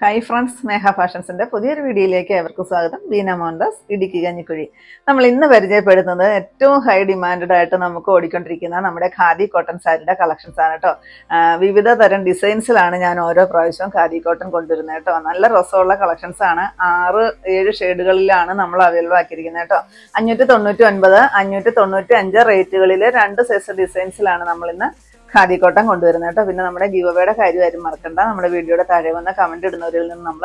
Hi friends സ്നേഹ ഫാഷൻസിന്റെ പുതിയൊരു വീഡിയോയിലേക്ക് ഏവർക്കും സ്വാഗതം. ബീന മോഹൻദാസ് ഇടുക്കി കഞ്ഞിക്കുഴി. നമ്മൾ ഇന്ന് പരിചയപ്പെടുന്നത് ഏറ്റവും ഹൈ ഡിമാൻഡഡ് ആയിട്ട് നമുക്ക് ഓടിക്കൊണ്ടിരിക്കുന്ന നമ്മുടെ ഖാദി കോട്ടൺ സാരിയുടെ കളക്ഷൻസ് ആണ് കേട്ടോ വിവിധ തരം ഡിസൈൻസിലാണ് ഞാൻ ഓരോ പ്രാവശ്യവും ഖാദി കോട്ടൺ കൊണ്ടുവരുന്നത് കേട്ടോ നല്ല രസമുള്ള കളക്ഷൻസ് ആണ്. ആറ് ഏഴ് ഷെയ്ഡുകളിലാണ് നമ്മൾ അവൈലബിൾ ആക്കിയിരിക്കുന്നത് കേട്ടോ അഞ്ഞൂറ്റി തൊണ്ണൂറ്റി ഒൻപത് അഞ്ഞൂറ്റി തൊണ്ണൂറ്റി അഞ്ച് റേറ്റുകളിൽ രണ്ട് സൈസ് ഡിസൈൻസിലാണ് നമ്മൾ ഇന്ന് ഖാദി കോട്ടൺ കൊണ്ടുവരുന്നത് പിന്നെ നമ്മുടെ ഗീവയുടെ കാര്യം ആരും മറക്കണ്ട. നമ്മുടെ വീഡിയോയുടെ താഴെ വന്ന കമന്റ് ഇടുന്നവരിൽ നിന്ന് നമ്മൾ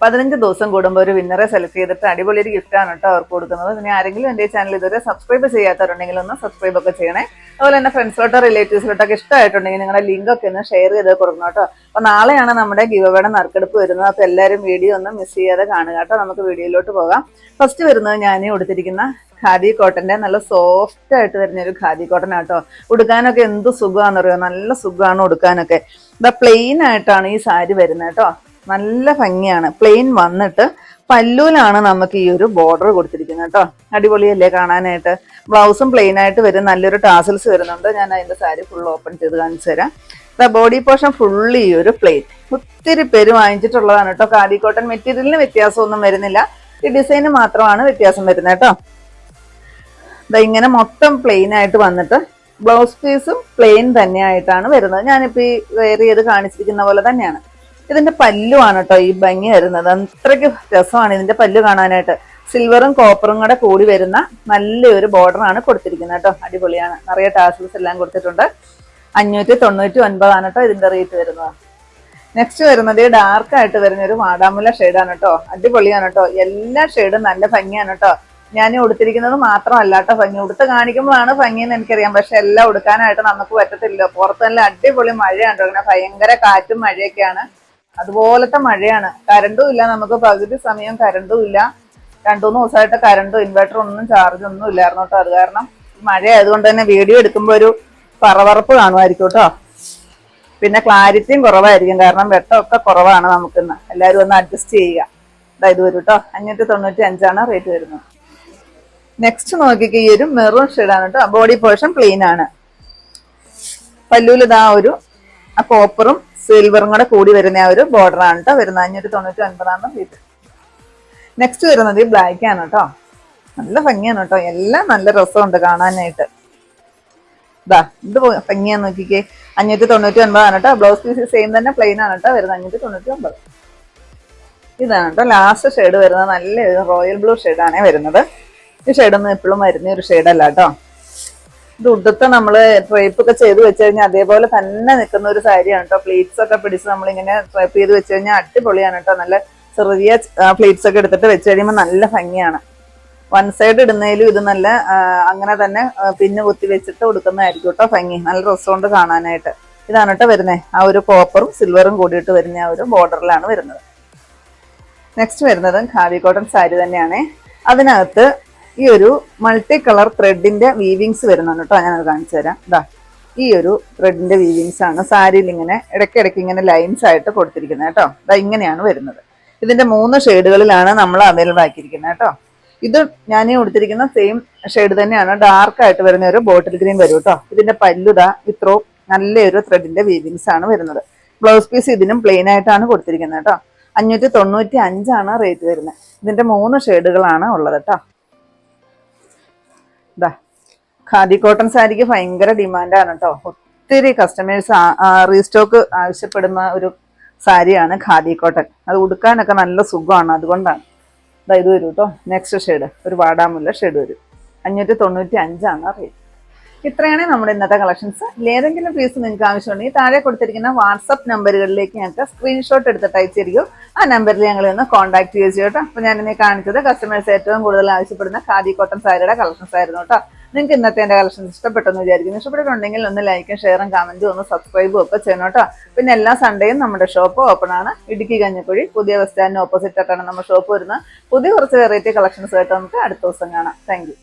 പതിനഞ്ച് ദിവസം കൂടുമ്പോൾ ഒരു വിന്നറെ സെലക്ട് ചെയ്തിട്ട് അടിപൊളി ഒരു ഗിഫ്റ്റാണ് കേട്ടോ അവർക്ക് കൊടുക്കുന്നത്. പിന്നെ ആരെങ്കിലും എന്റെ ചാനൽ ഇതുവരെ സബ്സ്ക്രൈബ് ചെയ്യാത്തവരുണ്ടെങ്കിൽ ഒന്ന് സബ്സ്ക്രൈബ് ഒക്കെ ചെയ്യണേ. അതുപോലെ തന്നെ ഫ്രണ്ട്സിലോട്ടോ റിലേറ്റീവ്സിലോട്ടൊക്കെ ഇഷ്ടമായിട്ടുണ്ടെങ്കിൽ നിങ്ങളുടെ ലിങ്ക് ഒക്കെ ഒന്ന് ഷെയർ ചെയ്ത് കൊടുക്കണം കേട്ടോ അപ്പോൾ നാളെയാണ് നമ്മുടെ ഗിവവേടെ നറുക്കെടുപ്പ് വരുന്നത്. അപ്പോൾ എല്ലാവരും വീഡിയോ ഒന്നും മിസ് ചെയ്യാതെ കാണുക കേട്ടോ നമുക്ക് വീഡിയോയിലോട്ട് പോകാം. ഫസ്റ്റ് വരുന്നത് ഞാൻ കൊടുത്തിരിക്കുന്ന ഖാദി കോട്ടന്റെ നല്ല സോഫ്റ്റ് ആയിട്ട് വരുന്ന ഒരു ഖാദി കോട്ടൺ ആട്ടോ ഉടുക്കാനൊക്കെ എന്ത് സുഖമാണെന്നറിയോ നല്ല സുഖമാണ് ഉടുക്കാനൊക്കെ. ഇതാ പ്ലെയിൻ ആയിട്ടാണ് ഈ സാരി വരുന്നത് കേട്ടോ നല്ല ഭംഗിയാണ്. പ്ലെയിൻ വന്നിട്ട് പല്ലൂലാണ് നമുക്ക് ഈ ഒരു ബോർഡർ കൊടുത്തിരിക്കുന്നത് കേട്ടോ അടിപൊളിയല്ലേ കാണാനായിട്ട്? ബ്ലൗസും പ്ലെയിൻ ആയിട്ട് വരും. നല്ലൊരു ടാസൽസ് വരുന്നുണ്ട്. ഞാൻ അതിന്റെ സാരി ഫുൾ ഓപ്പൺ ചെയ്ത് കാണിച്ചു തരാം. ബോഡി പോർഷൻ ഫുള്ളി ഈ ഒരു പ്ലെയിൻ ഒത്തിരി പേര് വാങ്ങിച്ചിട്ടുള്ളതാണ് കേട്ടോ ഖാദി കോട്ടൺ മെറ്റീരിയലിന് വ്യത്യാസമൊന്നും വരുന്നില്ല. ഈ ഡിസൈന് മാത്രമാണ് വ്യത്യാസം വരുന്നത് കേട്ടോ ദാ ഇങ്ങനെ മൊത്തം പ്ലെയിൻ ആയിട്ട് വന്നിട്ട് ബ്ലൗസ് പീസും പ്ലെയിൻ തന്നെയായിട്ടാണ് വരുന്നത്. ഞാനിപ്പോ ഈ വെയർ ചെയ്ത് കാണിച്ചിരിക്കുന്ന പോലെ തന്നെയാണ്. ഇതിന്റെ പല്ലുമാണ് കേട്ടോ ഈ ഭംഗി വരുന്നത്. അത്രയ്ക്ക് രസമാണ് ഇതിന്റെ പല്ലു കാണാനായിട്ട്. സിൽവറും കോപ്പറും കൂടെ കൂടി വരുന്ന നല്ലൊരു ബോർഡറാണ് കൊടുത്തിരിക്കുന്നത് കേട്ടോ അടിപൊളിയാണ്. നിറയെ ടാസൽസ് എല്ലാം കൊടുത്തിട്ടുണ്ട്. അഞ്ഞൂറ്റി തൊണ്ണൂറ്റി ഒൻപതാണ് കേട്ടോ ഇതിന്റെ റേറ്റ് വരുന്നത്. നെക്സ്റ്റ് വരുന്നത് ഡാർക്ക് ആയിട്ട് വരുന്ന ഒരു വാടാമുല ഷെയ്ഡാണ് കേട്ടോ അടിപൊളിയാണ് കേട്ടോ എല്ലാ ഷെയ്ഡും നല്ല ഭംഗിയാണ് കേട്ടോ ഞാൻ ഉടുത്തിരിക്കുന്നത് മാത്രമല്ല കേട്ടോ ഭംഗി. ഉടുത്ത് കാണിക്കുമ്പോഴാണ് ഭംഗി എന്ന് എനിക്കറിയാം. പക്ഷെ എല്ലാം ഉടുക്കാനായിട്ട് നമുക്ക് പറ്റത്തില്ല പുറത്ത് നല്ല അടിപൊളി മഴയാണ് കേട്ടോ ഭയങ്കര കാറ്റും മഴയൊക്കെയാണ്. അതുപോലത്തെ മഴയാണ്. കരണ്ടും ഇല്ല നമുക്ക് പകുതി സമയം കരണ്ടും ഇല്ല. രണ്ടുമൂന്ന് ദിവസമായിട്ട് കരണ്ടും ഇൻവെർട്ടർ ഒന്നും ചാർജ് ഒന്നും ഇല്ലായിരുന്നു കേട്ടോ. അത് കാരണം മഴ ആയതുകൊണ്ട് തന്നെ വീഡിയോ എടുക്കുമ്പോൾ ഒരു പറവറപ്പ് കാണുമായിരിക്കും കേട്ടോ. പിന്നെ ക്ലാരിറ്റിയും കുറവായിരിക്കും. കാരണം വെട്ടമൊക്കെ കുറവാണ് നമുക്കിന്ന്. എല്ലാവരും ഒന്ന് അഡ്ജസ്റ്റ് ചെയ്യുക. ഇതാ ഇത് വരും കേട്ടോ. അഞ്ഞൂറ്റി തൊണ്ണൂറ്റി അഞ്ചാണ് റേറ്റ് വരുന്നത്. നെക്സ്റ്റ് നോക്കിക്കുക ഈ ഒരു മെറൂൺ ഷെയ്ഡാണ് കേട്ടോ. ബോഡി പോർഷൻ ക്ലീൻ ആണ്. പല്ലൂലിതാ ഒരു ആ കോപ്പറും സിൽവറും കൂടെ കൂടി വരുന്ന ആ ഒരു ബോർഡർ ആണ് കേട്ടോ വരുന്നത്. അഞ്ഞൂറ്റി തൊണ്ണൂറ്റി ഒൻപതാണ് വീട്ടിൽ നെക്സ്റ്റ് വരുന്നത് ഈ ബ്ലാക്ക് ആണ് കേട്ടോ നല്ല ഭംഗിയാണ് കേട്ടോ എല്ലാം നല്ല രസമുണ്ട് കാണാനായിട്ട്. ഇതാ ഇത് ഭംഗിയാന്ന് നോക്കിക്കേ. അഞ്ഞൂറ്റി തൊണ്ണൂറ്റി ഒൻപതാണ് കേട്ടോ ബ്ലൗസ് പീസ് സെയിം തന്നെ പ്ലെയിൻ ആണ് കേട്ടോ വരുന്നത്. അഞ്ഞൂറ്റി തൊണ്ണൂറ്റി ഒൻപത്. ഇതാണ് കേട്ടോ ലാസ്റ്റ് ഷെയ്ഡ് വരുന്നത്. നല്ല റോയൽ ബ്ലൂ ഷെയ്ഡാണേ വരുന്നത്. ഈ ഷെയ്ഡൊന്നും എപ്പോഴും വരുന്ന ഒരു ഷെയ്ഡല്ല കേട്ടോ ഇത് ഉടുത്ത് നമ്മൾ ട്രൈപ്പ് ഒക്കെ ചെയ്ത് വെച്ച് കഴിഞ്ഞാൽ അതേപോലെ തന്നെ നിൽക്കുന്ന ഒരു സാരിയാണ് കേട്ടോ പ്ലീറ്റ്സ് ഒക്കെ പിടിച്ച് നമ്മളിങ്ങനെ ട്രൈപ്പ് ചെയ്ത് വെച്ച് കഴിഞ്ഞാൽ അടിപൊളിയാണ് കേട്ടോ നല്ല ചെറിയ പ്ലീറ്റ്സ് ഒക്കെ എടുത്തിട്ട് വെച്ച് കഴിയുമ്പോൾ നല്ല ഭംഗിയാണ്. വൺ സൈഡ് ഇടുന്നതിലും ഇത് നല്ല അങ്ങനെ തന്നെ പിന്നെ പിന്ന് കുത്തി വെച്ചിട്ട് കൊടുക്കുന്നതായിരിക്കും കേട്ടോ ഭംഗി. നല്ല രസമുണ്ട് കാണാനായിട്ട്. ഇതാണ് കേട്ടോ വരുന്നത് ആ ഒരു കോപ്പറും സിൽവറും കൂടിയിട്ട് വരുന്ന ആ ഒരു ബോർഡറിലാണ് വരുന്നത്. നെക്സ്റ്റ് വരുന്നത് ഖാവി കോട്ടൺ സാരി തന്നെയാണ്. അതിനകത്ത് ഈ ഒരു മൾട്ടി കളർ ത്രെഡിന്റെ വീവിങ്സ് വരുന്നുണ്ട് കേട്ടോ ഞാനത് കാണിച്ചു തരാം. ഇതാ ഈ ഒരു ത്രെഡിന്റെ വീവിങ്സ് ആണ്. സാരിയിൽ ഇങ്ങനെ ഇടയ്ക്കിടയ്ക്ക് ഇങ്ങനെ ലൈൻസ് ആയിട്ട് കൊടുത്തിരിക്കുന്നത് കേട്ടോ. ഇതാ ഇങ്ങനെയാണ് വരുന്നത്. ഇതിന്റെ മൂന്ന് ഷെയ്ഡുകളിലാണ് നമ്മൾ അവൈലബിൾ ആക്കിയിരിക്കുന്നത് കേട്ടോ. ഇത് ഞാൻ കൊടുത്തിരിക്കുന്ന സെയിം ഷെയ്ഡ് തന്നെയാണ്. ഡാർക്ക് ആയിട്ട് വരുന്ന ഒരു ബോട്ടിൽ ഗ്രീൻ വരും കേട്ടോ. ഇതിന്റെ പല്ലുത ഇത്രയും നല്ലൊരു ത്രെഡിന്റെ വീവിങ്സ് ആണ് വരുന്നത്. ബ്ലൗസ് പീസ് ഇതിനും പ്ലെയിൻ ആയിട്ടാണ് കൊടുത്തിരിക്കുന്നത് കേട്ടോ. അഞ്ഞൂറ്റി തൊണ്ണൂറ്റി അഞ്ചാണ് റേറ്റ് വരുന്നത്. ഇതിന്റെ മൂന്ന് ഷെയ്ഡുകളാണ് ഉള്ളത് കേട്ടോ. ഇതാ ഖാദി കോട്ടൺ സാരിക്ക് ഭയങ്കര ഡിമാൻഡാണ് കേട്ടോ ഒത്തിരി കസ്റ്റമേഴ്സ് റീസ്റ്റോക്ക് ആവശ്യപ്പെടുന്ന ഒരു സാരിയാണ് ഖാദി കോട്ടൺ. അത് ഉടുക്കാനൊക്കെ നല്ല സുഖമാണ് അതുകൊണ്ടാണ്. ഇതാ ഇത് വരും കേട്ടോ നെക്സ്റ്റ് ഷെയ്ഡ് ഒരു വാടാമുല്ല ഷെയ്ഡ് വരും. അഞ്ഞൂറ്റി തൊണ്ണൂറ്റി അഞ്ചാണ് റേറ്റ് ഇത്രയാണ് നമ്മുടെ ഇന്നത്തെ കളക്ഷൻസ് ഏതെങ്കിലും പീസ് നിങ്ങൾക്ക് ആവശ്യമുണ്ടെങ്കിൽ താഴെ കൊടുത്തിരിക്കുന്ന വാട്സപ്പ് നമ്പറുകളിലേക്ക് ഞങ്ങൾക്ക് സ്ക്രീൻഷോട്ട് എടുത്തിട്ട് അയച്ചിരിക്കും ആ നമ്പറിൽ ഞങ്ങൾ ഒന്ന് കോൺടാക്ട് ചെയ്യുക കേട്ടോ. അപ്പോൾ ഞാൻ ഇനി കാണിച്ചത് കസ്റ്റമേഴ്സ് ഏറ്റവും കൂടുതൽ ആവശ്യപ്പെടുന്ന ഖാദി കോട്ടൺ സാരിയുടെ കളക്ഷൻസ് ആയിരുന്നു കേട്ടോ. നിങ്ങൾക്ക് ഇന്നത്തെ എന്റെ കളക്ഷൻസ് ഇഷ്ടപ്പെട്ടെന്ന് വിചാരിക്കുന്നു. ഇഷ്ടപ്പെട്ടിട്ടുണ്ടെങ്കിൽ ഒന്ന് ലൈക്കും ഷെയറും കമന്റും ഒന്ന് സബ്സ്ക്രൈബും ഒക്കെ ചെയ്യണം കേട്ടോ. പിന്നെ എല്ലാ സൺഡേയും നമ്മുടെ ഷോപ്പ് ഓപ്പൺ ആണ്. ഇടുക്കി കഞ്ഞിക്കുഴി പുതിയ ബസ് സ്റ്റാൻഡിന് ഓപ്പോസിറ്റ് ആയിട്ടാണ് നമ്മുടെ ഷോപ്പ് വരുന്നത്. പുതിയ കുറച്ച് വെറൈറ്റി കളക്ഷൻസ് ആയിട്ട് നമുക്ക് അടുത്ത ദിവസം കാണാം. താങ്ക്